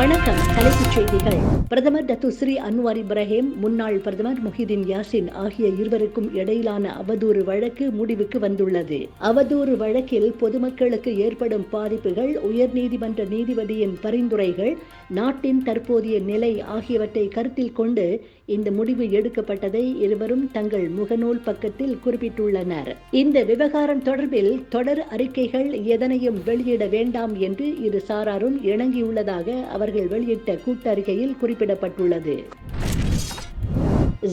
வணக்கம். தலைப்புச் செய்திகள். பிரதமர் டத்து ஸ்ரீ அன்வார் இப்ராஹிம் முன்னாள் பிரதமர் முஹிதீன் யாசின் ஆகிய இருவருக்கும் இடையிலான அவதூறு வழக்கு முடிவுக்கு வந்துள்ளது. அவதூறு வழக்கில் பொதுமக்களுக்கு ஏற்படும் பாதிப்புகள் உயர்நீதிமன்ற நீதிபதியின் பரிந்துரைகள் நாட்டின் தற்போதைய நிலை ஆகியவற்றை கருத்தில் கொண்டு இந்த முடிவு எடுக்கப்பட்டதை இருவரும் தங்கள் முகநூல் பக்கத்தில் குறிப்பிட்டுள்ளனர். இந்த விவகாரம் தொடர்பில் தொடர் அறிக்கைகள் எதனையும் வெளியிட வேண்டாம் என்று இரு சாராரும் இணங்கியுள்ளதாக அவர் அவர்கள் வெளியிட்ட கூட்டறிக்கையில் குறிப்பிடப்பட்டுள்ளது.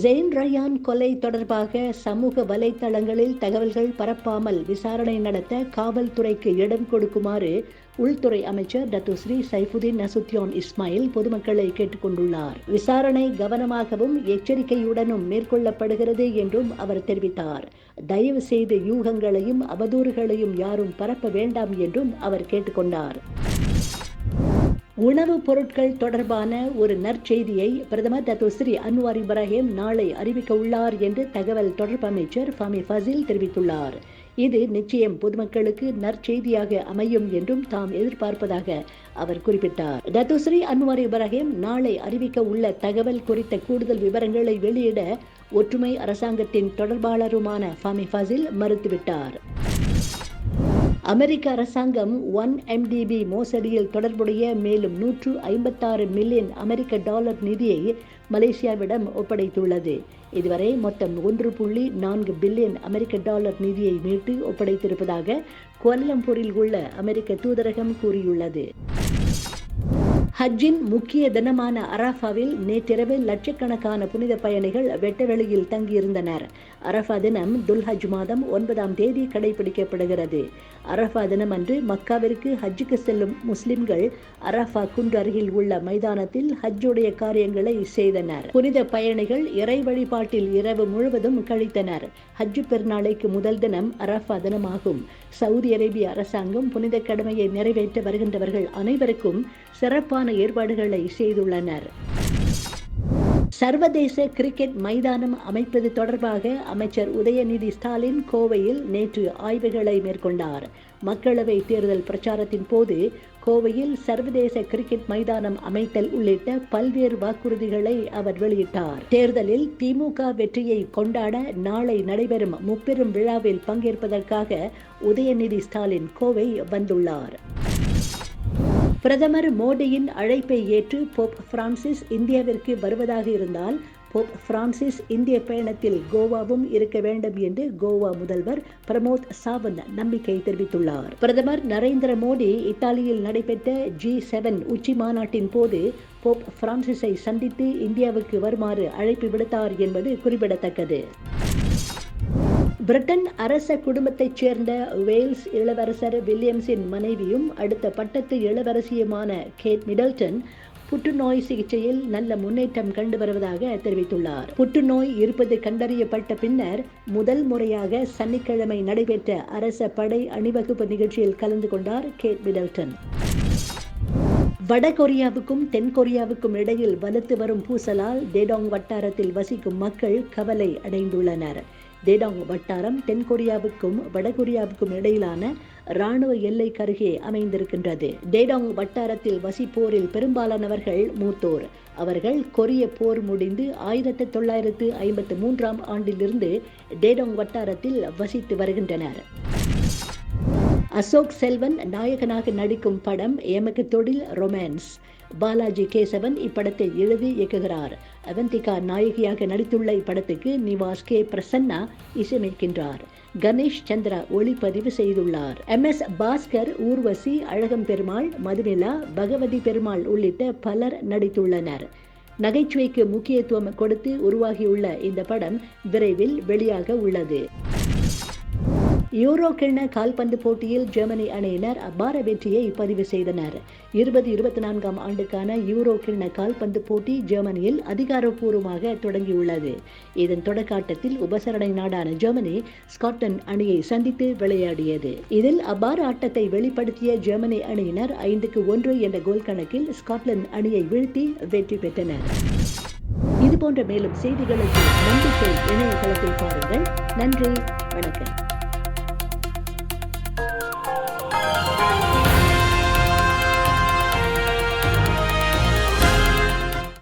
ஜெயின் ரயான் கொலை தொடர்பாக சமூக வலைத்தளங்களில் தகவல்கள் பரப்பாமல் விசாரணை நடத்த காவல்துறைக்கு இடம் கொடுக்குமாறு உள்துறை அமைச்சர் டத்துஸ்ரீ சைஃபுதீன் நசுத்யோன் இஸ்மாயில் பொதுமக்களை கேட்டுக்கொண்டுள்ளார். விசாரணை கவனமாகவும் எச்சரிக்கையுடனும் மேற்கொள்ளப்படுகிறது என்றும் அவர் தெரிவித்தார். தயவு செய்து யூகங்களையும் அவதூறுகளையும் யாரும் பரப்ப வேண்டாம் என்றும் அவர் கேட்டுக்கொண்டார். உணவுப் பொருட்கள் தொடர்பான ஒரு நற்செய்தியை பிரதமர் டத்துஸ்ரீ அன்வார் இப்ராஹிம் நாளை அறிவிக்க உள்ளார் என்று தகவல் தொடர்பு அமைச்சர் ஃபமி ஃபசில் தெரிவித்துள்ளார். இது நிச்சயம் பொதுமக்களுக்கு நற்செய்தியாக அமையும் என்றும் தாம் எதிர்பார்ப்பதாக அவர் குறிப்பிட்டார். தத்துஸ்ரீ அன்வார் இப்ராஹிம் நாளை அறிவிக்க உள்ள தகவல் குறித்த கூடுதல் விவரங்களை வெளியிட ஒற்றுமை அரசாங்கத்தின் தொடர்பாளருமான ஃபமி ஃபசில் மறுத்துவிட்டார். அமெரிக்க அரசாங்கம் ஒன் எம்டிபி மோசடியில் தொடர்புடைய மேலும் நூற்று ஐம்பத்தாறு மில்லியன் அமெரிக்க டாலர் நிதியை மலேசியாவிடம் ஒப்படைத்துள்ளது. இதுவரை மொத்தம் ஒன்று புள்ளி நான்கு பில்லியன் அமெரிக்க டாலர் நிதியை மீட்டு ஒப்படைத்திருப்பதாக கோலம்பூரில் உள்ள அமெரிக்க தூதரகம் கூறியுள்ளது. ஹஜ்ஜின் முக்கிய தினமான அராஃபாவில் நேற்றிரவு லட்சக்கணக்கான புனித பயணிகள் வெட்டவெளியில் தங்கியிருந்தனர். அரஃபா தினம் துல்ஹஜ் மாதம் ஒன்பதாம் தேதி கடைபிடிக்கப்படுகிறது. அரஃபா தினம் அன்று மக்காவிற்கு ஹஜ்ஜுக்கு செல்லும் முஸ்லிம்கள் அரஃபா குன்று அருகில் உள்ள மைதானத்தில் ஹஜ்ஜுடைய காரியங்களை செய்தனர். புனித பயணிகள் இறை வழிபாட்டில் இரவு முழுவதும் கழித்தனர். ஹஜ்ஜு பெருநாளைக்கு முதல் தினம் அரஃபா தினமாகும். சவுதி அரேபிய அரசாங்கம் புனித கடமையை நிறைவேற்ற வருகின்றவர்கள் அனைவருக்கும் சிறப்பான விரிவான ஏற்பாடுகளை செய்துள்ளனர். சர்வதேச கிரிக்கெட் மைதானம் அமைப்பது தொடர்பாக அமைச்சர் உதயநிதி ஸ்டாலின் கோவையில் நேற்று ஆய்வுகளை மேற்கொண்டார். மக்களவை தேர்தல் பிரச்சாரத்தின் போது கோவையில் சர்வதேச கிரிக்கெட் மைதானம் அமைத்தல் உள்ளிட்ட பல்வேறு வாக்குறுதிகளை அவர் வெளியிட்டார். தேர்தலில் திமுக வெற்றியை கொண்டாட நாளை நடைபெறும் முப்பெரும் விழாவில் பங்கேற்பதற்காக உதயநிதி ஸ்டாலின் கோவை வந்துள்ளார். பிரதமர் மோடியின் அழைப்பை ஏற்று போப் பிரான்சிஸ் இந்தியாவிற்கு வருவதாக இருந்தால் போப் பிரான்சிஸ் இந்திய பயணத்தில் கோவாவும் இருக்க வேண்டும் என்று கோவா முதல்வர் பிரமோத் சாவந்த் நம்பிக்கை தெரிவித்துள்ளார். பிரதமர் நரேந்திர மோடி இத்தாலியில் நடைபெற்ற ஜி செவன் உச்சி மாநாட்டின் போது போப் பிரான்சிஸை சந்தித்து இந்தியாவுக்கு வருமாறு அழைப்பு விடுத்தார் என்பது குறிப்பிடத்தக்கது. பிரிட்டன் அரச குடும்பத்தைச் சேர்ந்த வேல்ஸ் இளவரசர் வில்லியம்ஸின் மனைவியும் அடுத்த பட்டத்து இளவரசியுமான கேட் மிடல்டன் புற்றுநோய் சிகிச்சையில் நல்ல முன்னேற்றம் கண்டு வருவதாக தெரிவித்துள்ளார். புற்றுநோய் இருப்பது கண்டறியப்பட்ட பின்னர் முதல் முறையாக சனிக்கிழமை நடைபெற்ற அரச படை அணிவகுப்பு நிகழ்ச்சியில் கலந்து கொண்டார் கேட் மிடல்டன். வடகொரியாவுக்கும் தென்கொரியாவுக்கும் இடையில் வலுத்து வரும் பூசலால் டேடாங் வட்டாரத்தில் வசிக்கும் மக்கள் கவலை அடைந்துள்ளனர். தேடாங் வட்டாரம் தென்கொரியாவுக்கும் வடகொரியாவுக்கும் இடையிலான இராணுவ எல்லை கருகே அமைந்திருக்கின்றது. டேடாங் வட்டாரத்தில் வசிப்போரில் பெரும்பாலானவர்கள் மூத்தோர். அவர்கள் கொரிய போர் முடிந்து ஆயிரத்தி தொள்ளாயிரத்து ஐம்பத்து மூன்றாம் ஆண்டிலிருந்து டேடாங் வட்டாரத்தில் வசித்து வருகின்றனர். அசோக் செல்வன் நாயகனாக நடிக்கும் படம் எமக்கு தொழில் ரொமான்ஸ். பாலாஜி கேசவன் இப்படத்தை எழுதி இயக்குகிறார். அவந்திகா நாயகியாக நடித்துள்ள இப்படத்துக்கு நிவாஸ் கே பிரசன்னா இசையமைக்கின்றார். கணேஷ் சந்திரா ஒளிப்பதிவு செய்துள்ளார். எம். எஸ். பாஸ்கர் ஊர்வசி அழகம் பெருமாள் மதுமிலா பகவதி பெருமாள் உள்ளிட்ட பலர் நடித்துள்ளனர். நகைச்சுவைக்கு முக்கியத்துவம் கொடுத்து உருவாகியுள்ள இந்த படம் விரைவில் வெளியாக உள்ளது. யூரோ கிண்ண கால்பந்து போட்டியில் ஜெர்மனி அணியினர் அபார வெற்றியை பதிவு செய்தனர். இருபது இருபத்தி நான்காம் ஆண்டுக்கான யூரோ கிண்ண கால்பந்து போட்டி ஜெர்மனியில் அதிகாரப்பூர்வமாக தொடங்கியுள்ளது. இதன் தொடக்காட்டத்தில் உபசரணை நாடான ஜெர்மனி ஸ்காட்லாந்து அணியை சந்தித்து விளையாடியது. இதில் அபார ஆட்டத்தை வெளிப்படுத்திய ஜெர்மனி அணியினர் ஐந்துக்கு ஒன்று என்ற கோல் கணக்கில் ஸ்காட்லாந்து அணியை வீழ்த்தி வெற்றி பெற்றனர். இது போன்ற மேலும் செய்திகளுக்கு நம்பிக்கை இணையதளத்தில் பாருங்கள். நன்றி வணக்கம்.